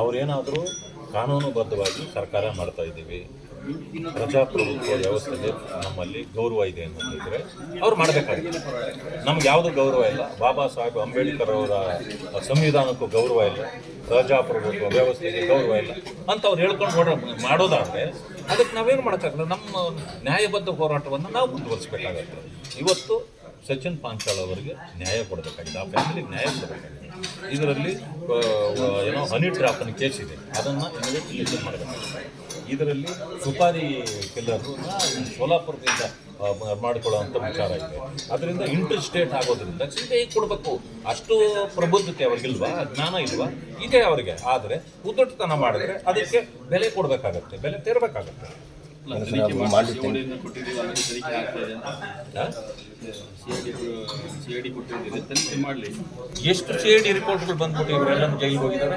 ಅವರೇನಾದರೂ ಕಾನೂನುಬದ್ಧವಾಗಿ ಸರ್ಕಾರ ಮಾಡ್ತಾ ಇದ್ದೀವಿ. ಪ್ರಜಾಪ್ರಭುತ್ವ ವ್ಯವಸ್ಥೆಗೆ ನಮ್ಮಲ್ಲಿ ಗೌರವ ಇದೆ ಅಂತ ಹೇಳಿದರೆ ಅವ್ರು ಮಾಡಬೇಕಾಗಿದೆ ನಮ್ಗೆ ಯಾವುದು ಗೌರವ ಇಲ್ಲ. ಬಾಬಾ ಸಾಹೇಬ್ ಅಂಬೇಡ್ಕರ್ ಅವರ ಸಂವಿಧಾನಕ್ಕೂ ಗೌರವ ಇಲ್ಲ. ಪ್ರಜಾಪ್ರಭುತ್ವ ವ್ಯವಸ್ಥೆಗೆ ಗೌರವ ಇಲ್ಲ ಅಂತ ಅವ್ರು ಹೇಳ್ಕೊಂಡು ಓಡ ಮಾಡೋದಾದರೆ ಅದಕ್ಕೆ ನಾವೇನು ಮಾಡೋಕ್ಕಾಗಲ್ಲ. ನಮ್ಮ ನ್ಯಾಯಬದ್ಧ ಹೋರಾಟವನ್ನು ನಾವು ಮುಂದುವರಿಸಬೇಕಾಗತ್ತೆ. ಇವತ್ತು ಸಚಿನ್ ಪಾಂಚಾಲ್ ಅವರಿಗೆ ನ್ಯಾಯ ಕೊಡಬೇಕಾಗಿದೆ. ಆ ಫ್ಯಾಮಿಲಿಗೆ ನ್ಯಾಯ ಕೊಡಬೇಕಾಗಿದೆ. ಇದರಲ್ಲಿ ಏನೋ ಹನಿ ಟ್ರಾಪ್ನ ಕೇಸ್ ಇದೆ. ಅದನ್ನು ಇನ್ವೆಸ್ಟಿಗೇಷನ್ ಮಾಡಬೇಕಾಗಿದೆ. ಇದರಲ್ಲಿ ಸುಪಾರಿ ಕೆಲವರು ಸೋಲಾಪುರದಿಂದ ಮಾಡ್ಕೊಳ್ಳೋವಂಥ ವಿಚಾರ ಇದೆ. ಅದರಿಂದ ಇಂಟರ್ ಸ್ಟೇಟ್ ಆಗೋದ್ರಿಂದ ಸೀಟೆ ಈಗ ಕೊಡಬೇಕು. ಅಷ್ಟು ಪ್ರಬುದ್ಧತೆ ಅವ್ರಿಗಿಲ್ವಾ ಜ್ಞಾನ ಇಲ್ವಾ? ಇದೆ ಅವರಿಗೆ. ಆದರೆ ಉದ್ದಟತನ ಮಾಡಿದ್ರೆ ಅದಕ್ಕೆ ಬೆಲೆ ಕೊಡಬೇಕಾಗತ್ತೆ. ಬೆಲೆ ತೆರಬೇಕಾಗತ್ತೆ. ಮಾಡಲಿ. ಎಷ್ಟು ಸಿ ಐ ಡಿ ರಿಪೋರ್ಟ್ಗಳು ಬಂದ್ಬಿಟ್ಟು ಇವರೆಲ್ಲ ಜೈಲಿಗೆ ಹೋಗಿದ್ದಾರೆ?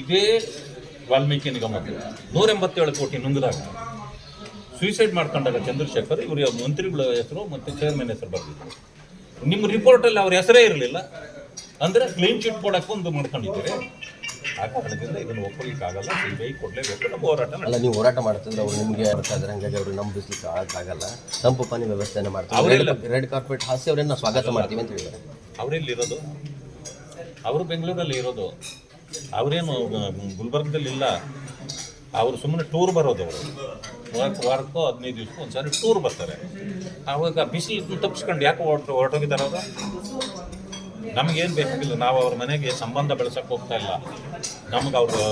ಇದೇ ವಾಲ್ಮೀಕಿ ನಿಗಮ ನೂರ ಎಂಬತ್ತೇಳು ಕೋಟಿ ನುಂಗಿದಾಗ. ಸುಯಿಸೈಡ್ ಮಾಡ್ಕೊಂಡಾಗ ಚಂದ್ರಶೇಖರ್ ಇವರು ಮಂತ್ರಿಗಳ ಹೆಸರು ಮತ್ತು ಚೇರ್ಮನ್ ಹೆಸರು ಬರ್ತಿದ್ರು ನಿಮ್ಮ ರಿಪೋರ್ಟಲ್ಲಿ ಅವ್ರ ಹೆಸರೇ ಇರಲಿಲ್ಲ. ಅಂದರೆ ಕ್ಲೀನ್ ಚಿಟ್ ಕೊಡಕ್ಕೆ ಒಂದು ಮಾಡ್ಕೊಂಡಿದ್ದೀರಿ. ಆ ಕಾರಣದಿಂದ ಇದನ್ನು ಒಪ್ಪಲಿಕ್ಕಾಗಲ್ಲ ಸಿ ಬಿ ಐ ಕೊಡಲೇಬೇಕು. ನಮ್ಮ ಹೋರಾಟ ಅಲ್ಲ ನೀವು ಹೋರಾಟ ಮಾಡ್ತಿದ್ರೆ ಅವ್ರು ನಿಮಗೆ ಬರ್ತಾ ಇದ್ದಾರೆ ಹಂಗಾಗಿ ಅವರು ನಂಬಿಸ್ಲಿಕ್ಕೆ ಆಗಲ್ಲ. ತಂಪು ಪಾನಿ ವ್ಯವಸ್ಥೆಯನ್ನು ಮಾಡ್ತಾರೆ ಅವರೆಲ್ಲ ರೆಡ್ ಕಾರ್ಪೆಟ್ ಹಾಸಿ ಅವರನ್ನ ಸ್ವಾಗತ ಮಾಡ್ತೀವಿ ಅಂತ ಹೇಳಿದ್ದಾರೆ. ಅವರೆಲ್ಲಿರೋದು ಅವರು ಬೆಂಗಳೂರಲ್ಲಿ ಇರೋದು. ಅವರೇನು ಗುಲ್ಬರ್ಗದಲ್ಲಿ ಇಲ್ಲ. ಅವರು ಸುಮ್ಮನೆ ಟೂರ್ ಬರೋದು ಅವರು. ಮೂವತ್ತು ವಾರಕ್ಕೋ ಹದಿನೈದು ದಿವಸಕ್ಕೂ ಒಂದ್ಸಾರಿ ಟೂರ್ ಬರ್ತಾರೆ. ಆವಾಗ ಬಿಸಿಲು ತಪ್ಪಿಸ್ಕೊಂಡು ಯಾಕೆ ಹೊರಟು ಹೊರಟೋಗಿದ್ದಾರೆ ಅವರು ನಮಗೇನು ಬೇಕಾಗಿಲ್ಲ, ನಾವು ಅವ್ರ ಮನೆಗೆ ಸಂಬಂಧ ಬೆಳೆಸೋಕೆ ಹೋಗ್ತಾ ಇಲ್ಲ. ನಮ್ಗೆ ಅವ್ರು,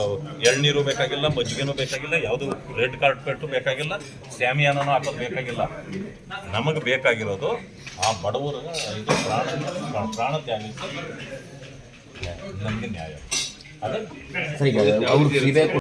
ಎಳ್ನೀರು ಬೇಕಾಗಿಲ್ಲ, ಮಜ್ಜಿಗೆನೂ ಬೇಕಾಗಿಲ್ಲ, ಯಾವುದು ರೆಡ್ ಕಾರ್ಪೆಟ್ಟು ಬೇಕಾಗಿಲ್ಲ ಸ್ಯಾಮಿಯಾನನೂ ಹಾಕೋದು ಬೇಕಾಗಿಲ್ಲ. ನಮಗೆ ಬೇಕಾಗಿರೋದು ಆ ಬಡವರ ಇದು ಪ್ರಾಣ ಪ್ರಾಣ ತ್ಯಾಗಕ್ಕೆ ನಮಗೆ ನ್ಯಾಯ. ಅದೇ.